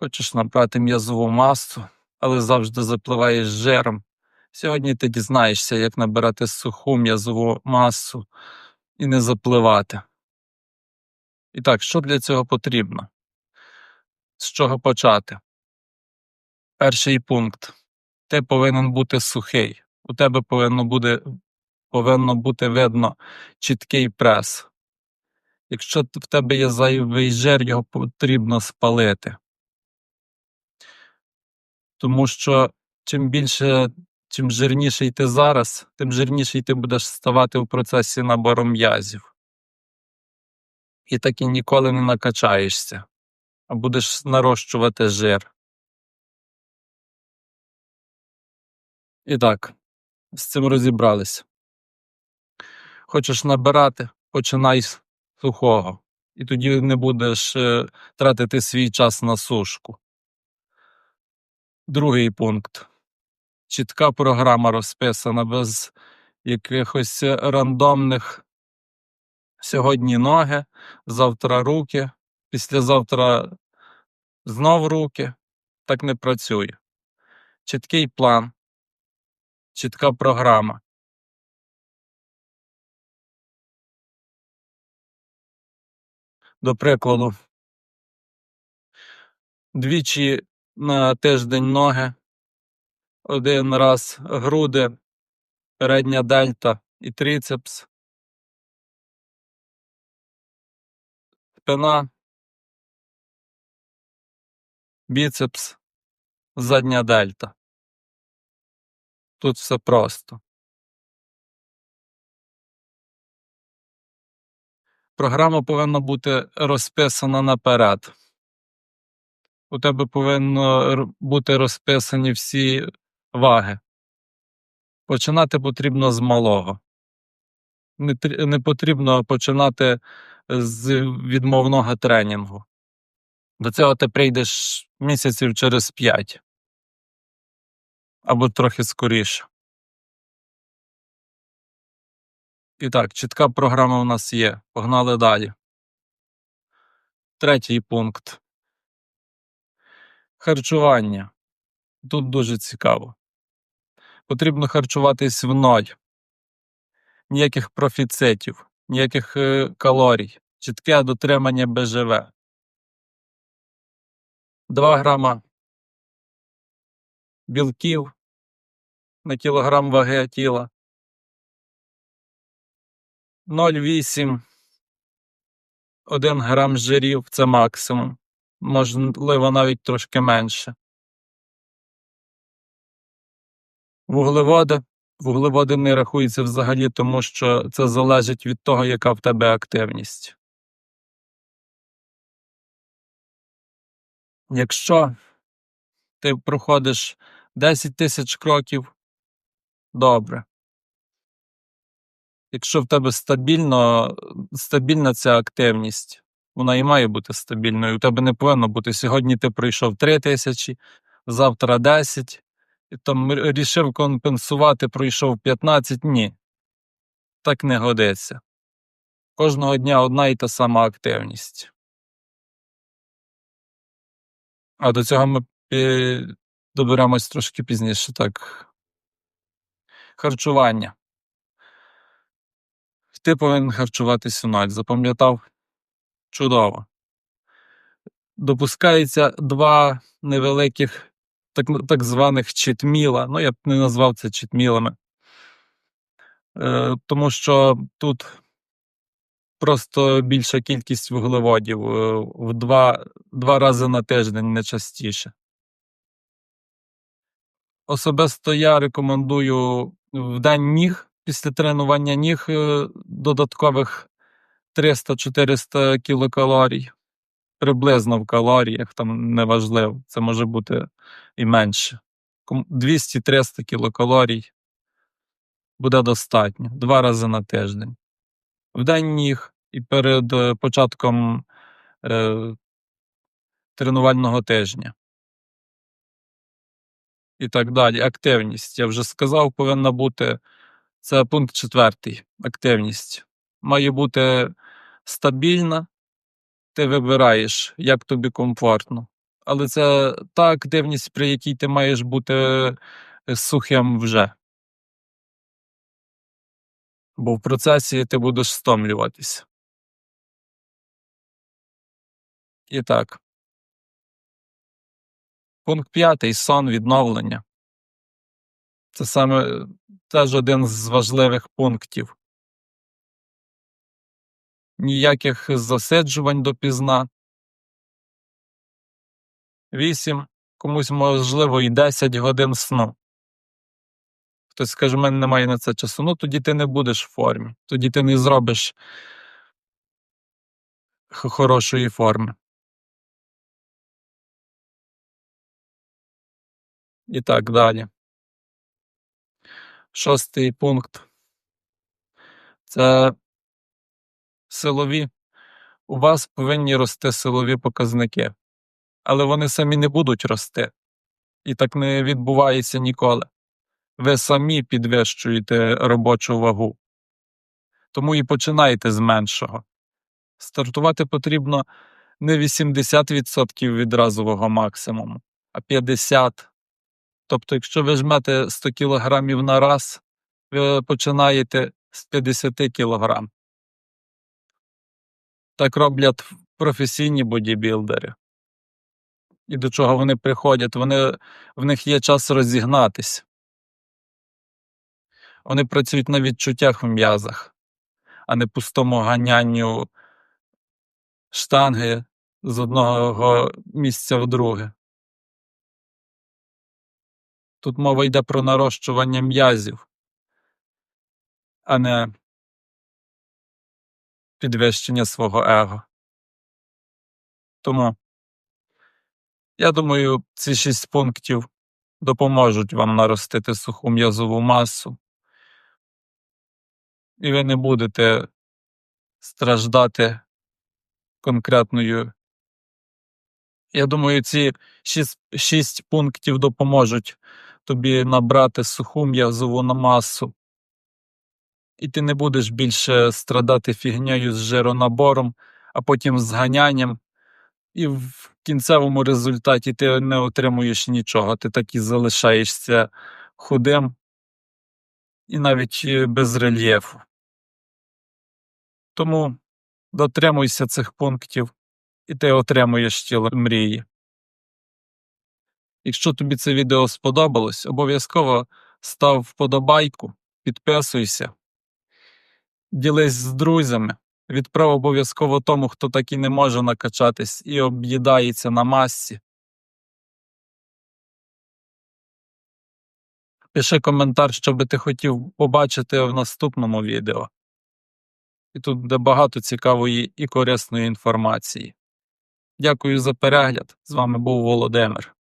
Хочеш набрати м'язову масу, але завжди запливаєш жиром. Сьогодні ти дізнаєшся, як набирати суху м'язову масу і не запливати. І так, що для цього потрібно? З чого почати? Перший пункт. Ти повинен бути сухий. У тебе повинно бути, повинно бути видно чіткий прес. Якщо в тебе є зайвий жир, його потрібно спалити. Тому що чим більше, чим жирніший ти зараз, тим жирніший ти будеш ставати у процесі набору м'язів. І так і ніколи не накачаєшся, а будеш нарощувати жир. І так, з цим розібралися. Хочеш набирати, починай з сухого, і тоді не будеш е, тратити свій час на сушку. Другий пункт. Чітка програма розписана без якихось рандомних сьогодні ноги, завтра руки, післязавтра знов руки. Так не працює. Чіткий план, чітка програма. До прикладу, двічі на тиждень ноги, один раз груди, передня дельта і трицепс, спина, біцепс, задня дельта. Тут все просто. Програма повинна бути розписана наперед. У тебе повинно бути розписані всі ваги. Починати потрібно з малого. Не, не потрібно починати з відмовного тренінгу. До цього ти прийдеш місяців через 5 або трохи скоріше. І так, чітка програма у нас є. Погнали далі. Третій пункт. Харчування. Тут дуже цікаво. Потрібно харчуватись в ноль. Ніяких профіцитів, ніяких е, калорій, чітке дотримання БЖВ. 2 грама білків на кілограм ваги тіла. 0,8 1 грам жирів це максимум. Можливо, навіть трошки менше. Вуглеводи. Вуглеводи не рахуються взагалі, тому що це залежить від того, яка в тебе активність. Якщо ти проходиш 10 тисяч кроків, добре. Якщо в тебе стабільно, стабільна ця активність, вона і має бути стабільною. У тебе не повинно бути сьогодні ти пройшов 3 тисячі, завтра 10, і там рішив компенсувати, пройшов 15. Ні. Так не годиться. Кожного дня одна і та сама активність. А до цього ми доберемось трошки пізніше. Так. Харчування. Ти повинен харчуватись у ноль. Запам'ятав? Чудово. Допускається два невеликих так, так званих читміла. Ну, я б не назвав це читмілами. Е, тому що тут просто більша кількість вуглеводів е, в два, два рази на тиждень, не частіше. Особисто я рекомендую в день ніг після тренування ніг е, додаткових 300-400 кілокалорій. Приблизно в калоріях, там неважливо, це може бути і менше. 200-300 кілокалорій буде достатньо два рази на тиждень. В день ніг і перед е, початком е, тренувального тижня. І так далі. Активність. Я вже сказав, повинна бути. Це пункт четвертий. Активність. Має бути стабільна. Ти вибираєш, як тобі комфортно. Але це та активність, при якій ти маєш бути е, сухим вже. Бо в процесі ти будеш стомлюватись. І так. Пункт п'ятий сон, відновлення. Це саме теж один з важливих пунктів. Ніяких засиджувань допізна. 8, комусь можливо і 10 годин сну. Хтось скаже, в мене немає на це часу. Ну тоді ти не будеш в формі, тоді ти не зробиш хорошої форми. І так далі. Шостий пункт. Це силові. У вас повинні рости силові показники, але вони самі не будуть рости. І так не відбувається ніколи. Ви самі підвищуєте робочу вагу. Тому і починайте з меншого. Стартувати потрібно не 80% від разового максимуму, а 50%. Тобто, якщо ви жмете 100 кг на раз, ви починаєте з 50 кг. Так роблять професійні бодібілдери. І до чого вони приходять? Вони, в них є час розігнатись. Вони працюють на відчуттях в м'язах, а не пустому ганянню штанги з одного місця в друге. Тут мова йде про нарощування м'язів, а не підвищення свого его. Тому я думаю, ці шість пунктів допоможуть вам наростити суху м'язову масу, і ви не будете страждати конкретною. Я думаю, ці шість, шість пунктів допоможуть тобі набрати суху м'язову масу, і ти не будеш більше страдати фігнею з жиронабором, а потім з ганянням, і в кінцевому результаті ти не отримуєш нічого, ти так і залишаєшся худим і навіть е, без рельєфу. Тому дотримуйся цих пунктів, і ти отримуєш тіло мрії. Якщо тобі це відео сподобалось, обов'язково став вподобайку, підписуйся, ділись з друзями, відправ обов'язково тому, хто так і не може накачатись і об'їдається на масці. Пиши коментар, що би ти хотів побачити в наступному відео. І тут буде багато цікавої і корисної інформації. Дякую за перегляд. З вами був Володимир.